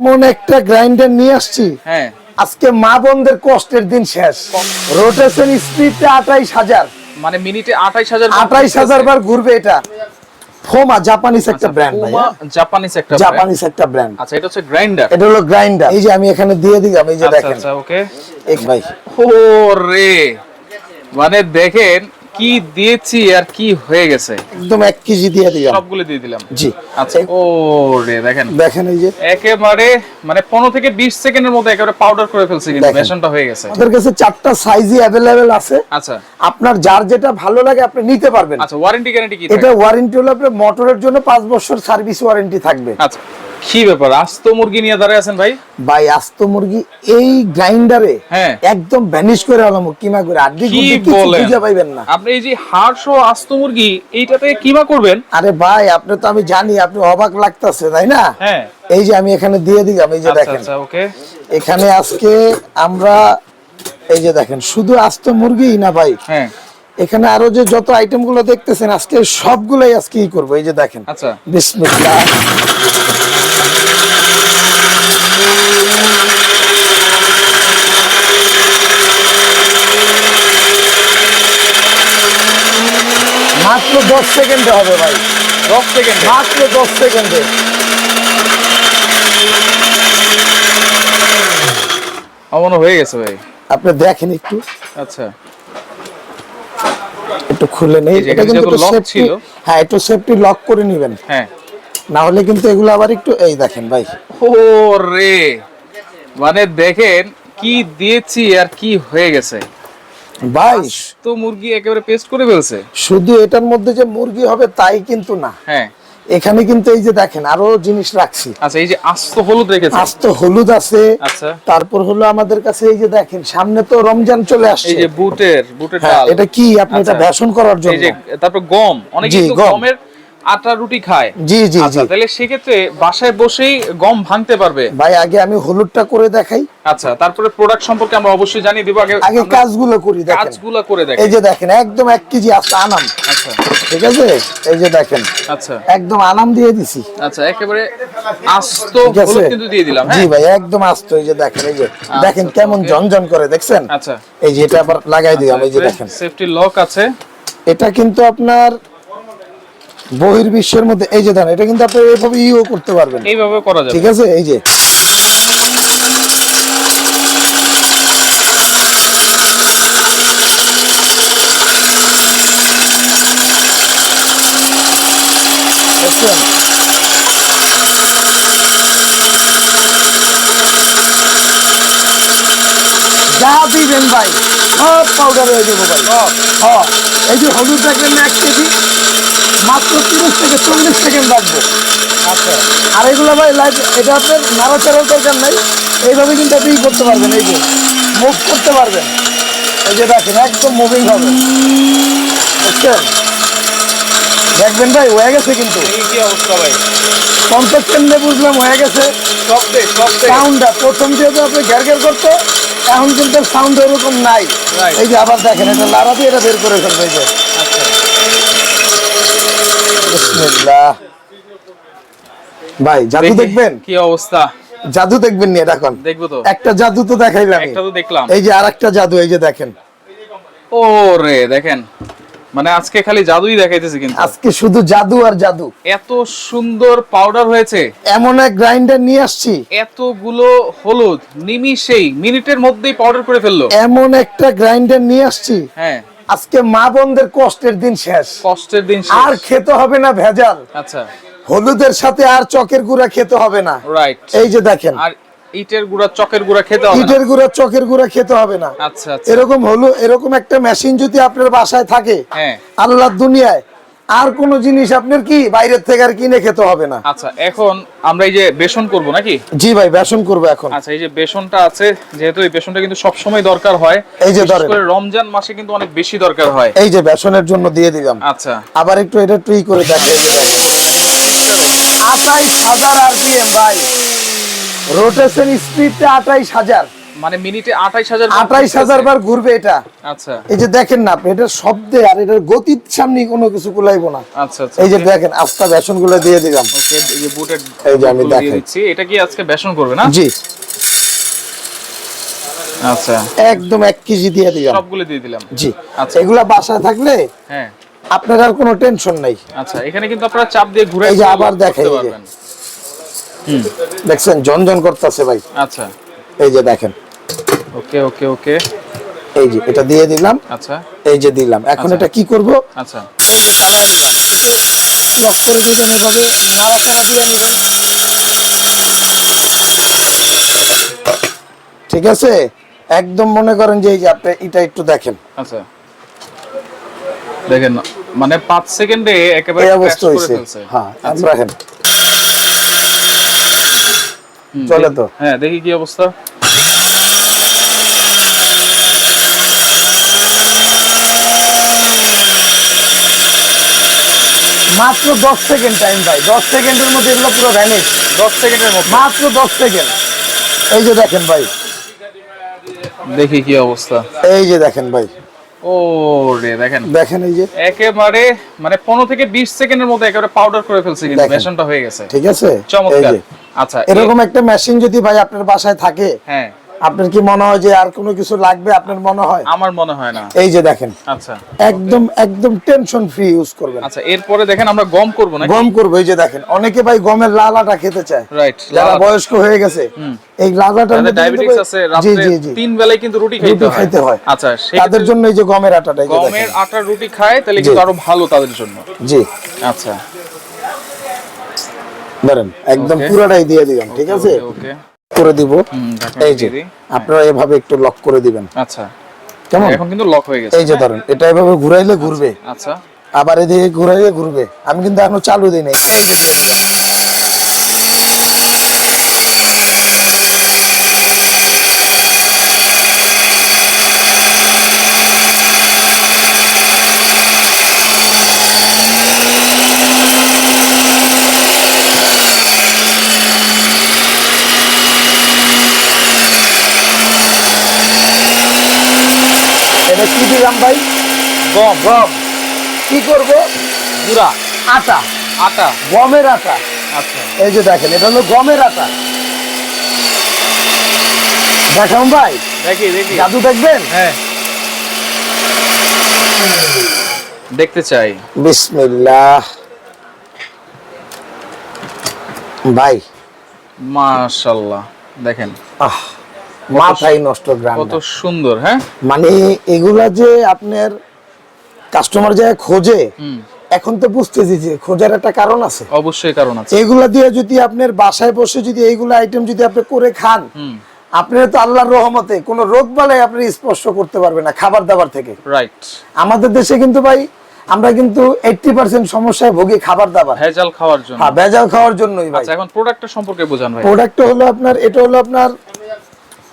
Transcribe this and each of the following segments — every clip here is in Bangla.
এমন একটা গ্রাইন্ডার নিয়ে আসছি। হ্যাঁ। আজকে মা বোনদের কষ্টের দিন শেষ। রোটেশন স্পিডটা আঠাইশ হাজার। মানে মিনিটে আঠাইশ হাজার আঠাইশ হাজার বার ঘুরবে এটা। ফোমা জাপানিস একটা ব্র্যান্ড ভাই হ্যাঁ? জাপানিজ একটা। জাপানিস একটা ব্র্যান্ড আচ্ছা এটা হচ্ছে গ্রাইন্ডার। এটা হলো গ্রাইন্ডার। এই যে আমি এখানে দিয়ে দিলাম এই যে আচ্ছা দেখেন। আচ্ছা ওকে। এক ভাই। মানে দেখেন কি দিয়েছি আর কি হয়ে গেছে? একদম এক কেজি দিয়ে দিলাম। সবগুলো দিয়ে দিলাম? জি। আচ্ছা। ও রে দেখেন। দেখেন এই যে। একেবারে মানে পনেরো থেকে বিশ সেকেন্ডের মধ্যে একেবারে পাউডার করে ফেলছে কিন্তু। বেসনটা হয়ে গেছে। আমাদের কাছে চারটা সাইজই অ্যাভেলেবেল আছে। আচ্ছা। আপনার যার যেটা ভালো লাগে আপনি নিতে পারবেন। আচ্ছা ওয়ারেন্টি গ্যারান্টি কি এটা ওয়ারেন্টি হলো আপনার মোটরের জন্য পাঁচ বছর সার্ভিস ওয়ারেন্টি থাকবে। আচ্ছা। কি ব্যাপার? আস্ত মুরগি নিয়ে দাঁড়ায় আছেন ভাই? ভাই আস্ত মুরগি এই গ্রাইন্ডারে হ্যাঁ। একদম ভ্যানিশ করে আলাম কিমা করে? আড্ডি কি বলেন? খুঁজে পাইবেন না। আপনি এই যে হাড় আস্ত মুরগি এইটাতে কিমা করবেন? আরে ভাই আপনি তো আমি জানি আপনি অবাক লাগতাছে তাই না? হ্যাঁ। এই যে আমি এখানে দিয়ে দিলাম এই যে আচ্ছা দেখেন। আচ্ছা ওকে। এখানে আজকে আমরা এই যে দেখেন শুধু আস্ত মুরগি না ভাই। হ্যাঁ। এখানে আরও যে যত আইটেমগুলো দেখতেছেন আজকে সবগুলাই আজকে ই করব এই যে দেখেন। আচ্ছা। বিসমিল্লাহ। মাত্র দশ সেকেন্ডে হবে ভাই। দশ সেকেন্ড? মাত্র দশ সেকেন্ডে। আমার হয়ে গেছে ভাই। আপনি দেখেন একটু। আচ্ছা। একটু খুলে নেই। এটা কিন্তু সেফটি ছিল। হ্যাঁ একটু সেফটি লক করে নেবেন। হ্যাঁ। না হলে কিন্তু এগুলো আবার একটু এই দেখেন ভাই। ও রে মানে দেখেন কি দিয়েছি আর কি হয়ে গেছে। ভাই তো মুরগি একেবারে পেস্ট করে ফেলছে। শুধু এটার মধ্যে যে মুরগি হবে তাই কিন্তু না। হ্যাঁ। এখানে কিন্তু এই যে দেখেন আরও জিনিস রাখছি। আচ্ছা এই যে আস্ত হলুদ রেখেছে। আস্ত হলুদ আছে। আচ্ছা। তারপর হলো আমাদের কাছে এই যে দেখেন সামনে তো রমজান চলে এই আসছে। যে বুটের বুটের হ্যাঁ, ডাল। এটা কি? আপনি এটা আচ্ছা। বেসন করার এই জন্য? যে তারপর গম। অনেকে। গমের আটা রুটি খায়। জি জি আচ্ছা তাহলে সেক্ষেত্রে বাসায় বসেই গম ভাঙতে পারবে? ভাই আগে আমি হলুদটা করে দেখাই। আচ্ছা তারপরে প্রোডাক্ট সম্পর্কে আমরা অবশ্যই জানিয়ে দিব। আগে আগে কাজগুলো করি দেখেন। কাজগুলো করে দেখ এই যে দেখেন একদম এক কেজি আস্ত আনাম। আচ্ছা। ঠিক আছে? এই যে দেখেন। আচ্ছা। একদম আনাম দিয়ে দিছি। আচ্ছা একেবারে আস্ত হলুদ কিন্তু দিয়ে দিলাম জি হ্যাঁ? ভাই একদম আস্ত। এই যে দেখেন এই যে দেখেন আচ্ছা, কেমন. ঝনঝন করে দেখছেন? আচ্ছা। এই যে এটা আবার লাগাই দিলাম এই যে দেখেন। সেফটি লক আছে। এটা কিন্তু আপনার বহির্বিশ্বের মধ্যে এই যে দেখেন এটা কিন্তু আপনি এইভাবে ইও করতে পারবেন। এইভাবে করা যাবে। ঠিক আছে? এই যে। যা দিবেন ভাই সব পাউডার হয়ে যাব ভাই। এই যে হলুদ দেখবেন না এক কেজি। মাত্র তিরিশ থেকে চল্লিশ সেকেন্ড রাখব আচ্ছা আর এগুলো ভাই লাইট এটা আপনার নাড়াচাড়ার দরকার নাই? এইভাবে কিন্তু আপনি করতে পারবেন এই যে মুভ করতে পারবেন। এই যে দেখেন একদম মুভিং হবে। বুঝছেন? দেখবেন ভাই হয়ে গেছে কিন্তু। কি অবস্থা ভাই? পঞ্চাশ কেন্দ্রে বুঝলাম হয়ে গেছে। সাউন্ডটা প্রথম যেহেতু আপনি ঘের ঘের করতো এখন কিন্তু সাউন্ড এরকম নাই. এই যে আবার দেখেন এটা লাড়া দিয়ে এটা বের করে ফেলবে এই যে। আচ্ছা। বিসমিল্লাহ। ভাই জাদু দেখি দেখবেন? কি অবস্থা? জাদু দেখবেন নি এটা এখন দেখব তো। একটা জাদু তো দেখাইলাম একটা তো দেখলাম। এই যে আরেকটা জাদু এই যে দেখেন। ও রে দেখেন। মানে আজকে খালি জাদুই দেখাইতেছে কিন্তু। আজকে শুধু জাদু আর জাদু। এত সুন্দর পাউডার হয়েছে। এমন এক গ্রাইন্ডার নিয়ে আসছি। এতগুলো হলুদ নিমিষেই মিনিটের মধ্যেই পাউডার করে ফেলল। এমন একটা গ্রাইন্ডার নিয়ে আসছি। হ্যাঁ। আজকে মা বোনদের কষ্টের দিন শেষ। কষ্টের দিন আর খেতে হবে না ভেজাল। আচ্ছা। হলুদের সাথে আর চকের গুঁড়া খেতে হবে না। রাইট এই যে দেখেন। আর ইটের গুঁড়া চকের গুঁড়া খেতে হবে না? ইটের গুঁড়া চকের গুঁড়া খেতে হবে না। আচ্ছা আচ্ছা। এরকম হলো এরকম একটা মেশিন যদি আপনার বাসায় থাকে হ্যাঁ। আল্লাহর দুনিয়ায় আর কোন জিনিস আপনার কি বাইরের থেকে আর কিনে খেতে হবে না? আচ্ছা এখন আমরা এই যে বেসন করব নাকি? জি ভাই বেসন করব এখন। আচ্ছা এই যে বেসনটা আছে যেহেতু এই বেসনটা কিন্তু সব সময় দরকার হয় এই যে ধরেন। করে রমজান মাসে কিন্তু অনেক বেশি দরকার হয়। এই যে বেসনের জন্য দিয়ে দিলাম। আচ্ছা। আবার একটু এটা টুই করে দেখে এই যে দেখেন আঠাইশ হাজার আরপিএম ভাই। রোটেশন স্পিডটা আঠাইশ হাজার। মানে মিনিটে আঠাইশ হাজার আঠাইশ হাজার বার ঘুরবে এটা। আচ্ছা। এই যে দেখেন না আপনি এটা শব্দে আর এটার গতির সামনে কোনো কিছু কুলাইবো না। আচ্ছা আচ্ছা এই যে দেখেন আস্তা দিয়ে দিলাম। ওকে এই যে বুটের এই যে আমি বুটগুলো দিচ্ছি। এটা কি আজকে বেসন করবে না? জি। আচ্ছা। একদম এক কেজি দিয়ে দিলাম। সবগুলো দিয়ে দিলাম। জি। আচ্ছা। এগুলা বাসায় থাকলে হ্যাঁ। আপনার আর কোনো টেনশন নাই। আচ্ছা এখানে কিন্তু আপনারা চাপ দিয়ে ঘুরে এই যে আবার দেখাই, দেখছেন ঝনঝন করতেছে ভাই। আচ্ছা। এই যে দেখেন। ওকে ওকে ওকে। এই যে এটা দিয়ে দিলাম। আচ্ছা। এই যে দিলাম। এখন আচ্ছা। এটা কি করব? আচ্ছা। লক করে দিবেন এভাবে নাড়াচাড়া দিয়ে নেবেন। ঠিক আছে? একদম মনে করেন যে এই যে আপনি এটা একটু দেখেন। আচ্ছা। দেখেন মানে পাঁচ সেকেন্ডে একেবারে অবস্থা করে হয়েছে। হ্যাঁ আচ্ছা, রাখেন। চলে তো। হ্যাঁ দেখি কি অবস্থা। মাত্র দশ সেকেন্ড টাইম ভাই। দশ সেকেন্ডের মধ্যে এগুলো পুরো ভ্যানিশ দশ সেকেন্ডের মধ্যে। মাত্র দশ সেকেন্ড এই যে দেখেন ভাই। দেখি কি অবস্থা। এই যে দেখেন ভাই। ও রে দেখেন। দেখেন এই যে। একেবারে মানে পনেরো থেকে বিশ সেকেন্ডের মধ্যে একেবারে পাউডার করে ফেলছে কিন্তু। বেসনটা হয়ে গেছে। ঠিক আছে? চমৎকার। আচ্ছা এরকম একটা মেশিন যদি ভাই আপনার বাসায় থাকে হ্যাঁ। আপনার কি মনে হয় যে আর কোনো কিছু লাগবে আপনার মনে হয়? আমার মনে হয় না। এই যে দেখেন। আচ্ছা। একদম একদম টেনশন ফ্রি ইউজ করবেন। আচ্ছা এরপরে দেখেন আমরা গম করব না গম করব এই যে দেখেন। অনেকে ভাই গমের লাল আটা খেতে চায়। রাইট যারা বয়স্ক হয়ে গেছে এই লাল আটার মধ্যে কিন্তু ডায়াবেটিস আছে রাতে তিন বেলায় কিন্তু রুটি খাইতে হয়। খাইতে হয়। আচ্ছা তাদের জন্য এই যে গমের আটাটা এই গমের আটা রুটি খায় তাহলে কিন্তু আরও ভালো তাদের জন্য। জি। আচ্ছা। ধরেন একদম. পুরোটাই দিয়ে দিবেন ঠিক আছে? ওকে করে দিব। এই যে আপনারা এভাবে একটু লক করে দিবেন। আচ্ছা। কেমন? এখন কিন্তু লক হয়ে গেছে। এই যে ধরেন এটা এভাবে ঘুরাইলে ঘুরবে। আচ্ছা। আবার এদিকে ঘুরাইলে ঘুরবে। আমি কিন্তু এখনও চালু দিই নাই। এই যে। কি দিলাম ভাই? গম গম। কি করব? গুড়া। আটা। আটা। গমের আটা। আচ্ছা। এই যে দেখেন এটা হলো গমের আটা। দেখাম ভাই দেখি দেখি। জাদু দেখবেন? হ্যাঁ। দেখতে চাই। বিসমিল্লাহ। ভাই। মাশাআল্লাহ দেখেন। আহ। মাথাই নষ্ট গ্রাম কত সুন্দর হ্যাঁ? মানে এগুলা যে আপনার কাস্টমার যায় খোঁজে এখন তো বুঝতেছি যে খোঁজার একটা কারণ আছে। অবশ্যই কারণ আছে। এগুলা দিয়ে যদি আপনার বাসায় বসে যদি এইগুলা আইটেম যদি আপনি করে খান হুম। আপনার তো আল্লাহর রহমতে কোনো রোগ বালাই আপনি স্পর্শ করতে পারবেন না খাবার দাবার থেকে। রাইট আমাদের দেশে কিন্তু ভাই আমরা কিন্তু এইটটি পার্সেন্ট সমস্যায় ভুগি খাবার দাবার। ভেজাল খাওয়ার জন্য। হ্যাঁ ভেজাল খাওয়ার জন্যই ভাই। আচ্ছা এখন প্রোডাক্টের সম্পর্কে বোঝান ভাই। প্রোডাক্ট হলো আপনার এটা হলো আপনার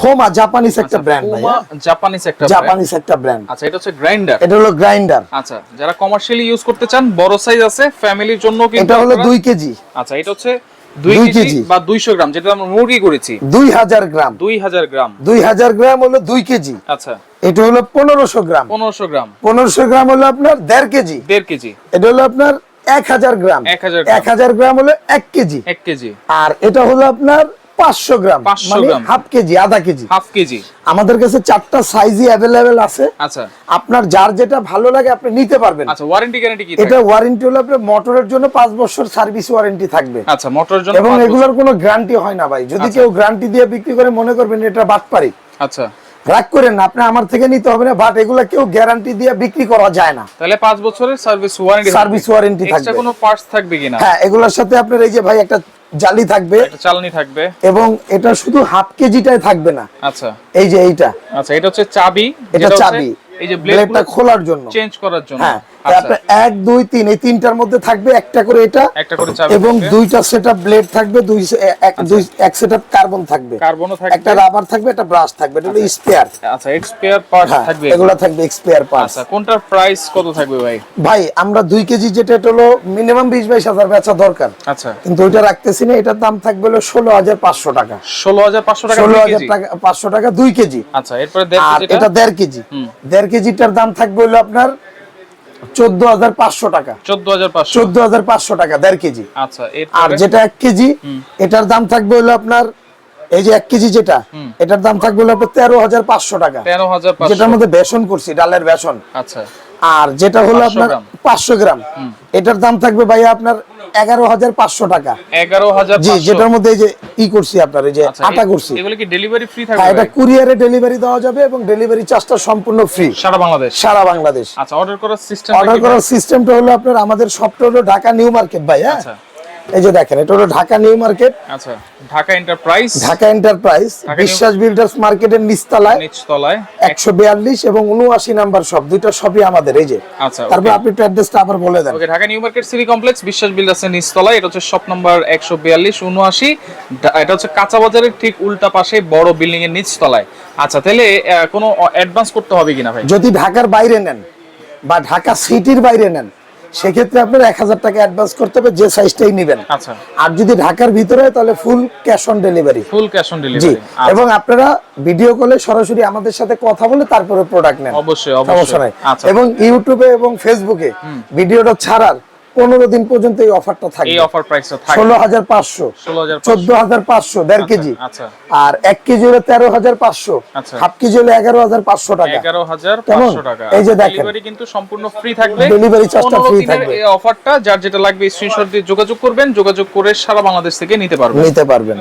ফোমা জাপানিজ একটা ব্র্যান্ড ভাই জাপানিজ একটা জাপানিজ একটা ব্র্যান্ড আচ্ছা এটা হচ্ছে গ্রাইন্ডার এটা হলো গ্রাইন্ডার আচ্ছা যারা কমার্শিয়ালি ইউজ করতে চান বড় সাইজ আছে ফ্যামিলির জন্য কিন্তু এটা হলো আপনারা- দুই কেজি। আচ্ছা এটা হচ্ছে দুই কেজি। বা দুইশো গ্রাম যেটা আমরা মুরগি করেছি। দুই হাজার গ্রাম। দুই হাজার গ্রাম। দুই হাজার গ্রাম হলো দুই কেজি। আচ্ছা। এটা হলো পনেরোশো গ্রাম। পনেরোশো গ্রাম। পনেরোশো গ্রাম হলো আপনার দেড় কেজি। দেড় কেজি। এটা হলো আপনার এক হাজার গ্রাম। 1000 গ্রাম। এক হাজার গ্রাম হলো এক কেজি। এক কেজি। আর এটা হলো আপনার পাঁচশো গ্রাম মানে গ্রাম। হাফ কেজি আধা কেজি। Half kg. আমাদের কাছে চারটা সাইজই অ্যাভেলেবেল আছে। আচ্ছা। আপনার যার যেটা ভালো লাগে আপনি নিতে পারবেন। আচ্ছা ওয়ারেন্টি গ্যারান্টি কি এটা ওয়ারেন্টি হলো আপনার মোটরের জন্য পাঁচ বছর সার্ভিস ওয়ারেন্টি থাকবে। আচ্ছা মোটরের জন্য এবং এগুলোর কোনো গ্যারান্টি হয় না ভাই। যদি কেউ গ্যারান্টি দিয়ে বিক্রি করে মনে করবেন এটা বাটপারি। আচ্ছা। রাগ করেন আপনি আমার থেকে নিতে হবে না বাট এগুলো কেউ গ্যারান্টি দিয়ে বিক্রি করা যায় না। তাহলে পাঁচ বছরের service warranty service warranty extra থাকবে। কোনো পার্টস থাকবে কিনা? হ্যাঁ এগুলোর সাথে আপনার এই যে ভাই একটা জালি থাকবে। চালনি থাকবে। এবং এটা শুধু হাফ কেজিটাই থাকবে না। আচ্ছা। এই যে এইটা। আচ্ছা এটা হচ্ছে চাবি এটা চাবি। এই যে ব্লেড ব্লেডটা খোলার জন্য। চেঞ্জ করার জন্য। হ্যাঁ। এক দুই তিন এই তিনটার মধ্যে থাকবে একটা করে এটা এবং দুইটা সেট ব্লেড থাকবে দুই এক দুই এক সেট কার্বন থাকবে। একটা রাবার থাকবে একটা ব্রাশ থাকবে এটা হলো স্পেয়ার আচ্ছা পার্ট হ্যাঁ থাকবে এগুলো। থাকবে পার্টস আচ্ছা কোনটার প্রাইস কত থাকবে ভাই? ভাই আমরা দুই কেজি যেটা এটা হলো মিনিমাম বিশ বাইশ হাজার বেচা দরকার। আচ্ছা। কিন্তু ওইটা রাখতেছি না এটার দাম থাকবে হলো ষোলো হাজার পাঁচশো টাকা। ষোলো হাজার পাঁচশো টাকা ষোলো হাজার টাকা পাঁচশো টাকা দুই কেজি। আচ্ছা এরপরে? এটা দেড় কেজি। দেড় কেজিটার দাম থাকবে হলো আপনার চোদ্দ হাজার পাঁচশো টাকা। চোদ্দ হাজার পাঁচশো। টাকা দেড় কেজি। আচ্ছা আর যেটা এক কেজি এটার দাম থাকবে হলো আপনার এই যে এক কেজি যেটা এটার দাম থাকবে হলো আপনার তেরো হাজার পাঁচশো টাকা। তেরো হাজার যেটার মধ্যে বেসন করছি ডালের বেসন। আচ্ছা। আর যেটা হলো আপনার পাঁচশো গ্রাম। এটার দাম থাকবে ভাইয়া আপনার এগারো হাজার পাঁচশো টাকা। এগারো হাজার জি যেটার মধ্যে এই যে ই করছি আপনার এই যে আচ্ছা আটা করছি। এগুলো কি ডেলিভারি ফ্রি হ্যাঁ থাকবে এটা ভাই? কুরিয়ারে ডেলিভারি দেওয়া যাবে এবং ডেলিভারি চার্জটা সম্পূর্ণ ফ্রি সারা বাংলাদেশ? সারা বাংলাদেশ। আচ্ছা অর্ডার করার সিস্টেম অর্ডার করার সিস্টেমটা হলো আপনার আমাদের সবটা হলো ঢাকা নিউ মার্কেট ভাই হ্যাঁ আচ্ছা। এই যে দেখেন এটা হলো ঢাকা নিউ মার্কেট। আচ্ছা Dhaka Enterprise Dhaka Enterprise Biswas Builders মার্কেটের নিচতলায়। নিচতলায়। একশো বিয়াল্লিশ এবং উনআশি নাম্বার সব দুইটা সবই আমাদের এই যে। আচ্ছা তারপর আপনি একটু অ্যাড্রেসটা আবার বলে দেন। Okay Dhaka New Market City Complex Biswas বিল্ডার্সের নিচতলায়। এটা হচ্ছে শপ নাম্বার একশো বিয়াল্লিশ উনআশি। এটা হচ্ছে কাঁচা বাজারের ঠিক উল্টা পাশে বড় বিল্ডিং এর নিচতলায়। আচ্ছা তাহলে কোনো অ্যাডভান্স করতে হবে কিনা ভাই? যদি ঢাকার বাইরে নেন বা ঢাকা সিটির বাইরে নেন সেক্ষেত্রে আপনার এক হাজার টাকা অ্যাডভান্স করতে হবে যে সাইজটাই নেবেন। আচ্ছা। আর যদি ঢাকার ভিতরে হয় তাহলে full cash on delivery full cash on delivery এবং আপনারা ভিডিও কলে সরাসরি আমাদের সাথে কথা বলে তারপরে প্রোডাক্ট নেন। অবশ্যই অবশ্যই। আচ্ছা। এবং ইউটিউবে এবং ফেসবুকে ভিডিওটা ছাড়ার পনেরো দিন পর্যন্ত এই অফারটা এই অফার প্রাইস ষোলো হাজার পাঁচশো। চোদ্দ হাজার পাঁচশো দেড় কেজি। আচ্ছা। আর এক কেজি হলে তেরো হাজার পাঁচশো। আচ্ছা। হাফ কেজি হলে এগারো হাজার পাঁচশো টাকা। এগারো হাজার কেমন? টাকা। এই যে দেখেন। কিন্তু সম্পূর্ণ ফ্রি থাকবে। ডেলিভারি চার্জটা ফ্রি 15 থাকবে। এই অফারটা যার যেটা লাগবে স্ক্রিনশট দিয়ে যোগাযোগ করবেন। যোগাযোগ করে সারা বাংলাদেশ থেকে নিতে পারবেন। নিতে পারবেন।